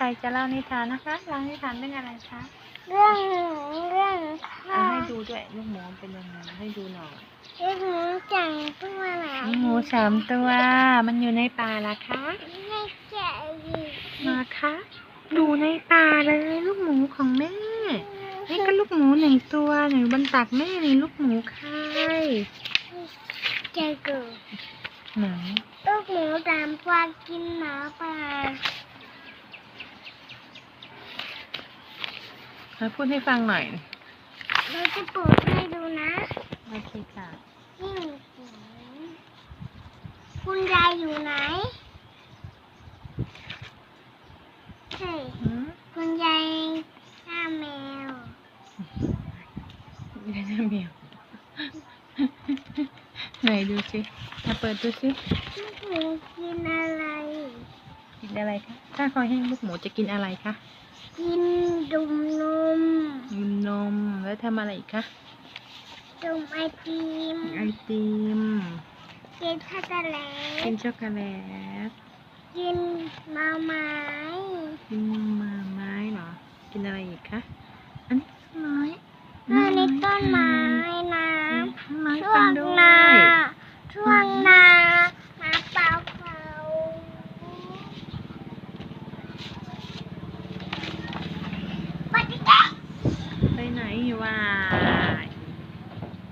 ครจะเล่านิทานนะคะเล่านิทานเรื่องอะไรคะเรื่องเรื่องเอาให้ดูด้วยลูกหมูเป็นยังไงให้ดูหน่อยเรื่องหมูจังตัวไหนลูกหมูสามตัว มันอยู่ในป่าละคะให้แกะอีกมาคะดูในป่าเลยลูกหมูของแม่นี่ก็ลูกหมูหนึ่งตัวหนึ่งบนตักแม่นี่ลูกหมูใครเจอกูไหนลูกหมูตามปลากินหมาป่า มาพูดให้ฟังหน่อย เราจะปลูกให้ดูนะโอเคค่ะนี่หมูคุณยายอยู่ไหนเฮ้ยหืมคุณยายฆ่าแมว ยายจะเมียวไหนดูสิมาเปิดดูสิลูกหมูกินอะไรกิ นอะไรคะ ถ้าคอแห้งลูกหมูจะกินอะไรคะ กินดุมนมกินนม แล้วทำอะไรอีกคะดุมไอติม ไอติม กินช็อกโกแลกิตนช็อกโกแลต กินมาไม้ กินมาไม้เหรอ กินอะไรอีกคะ ไม่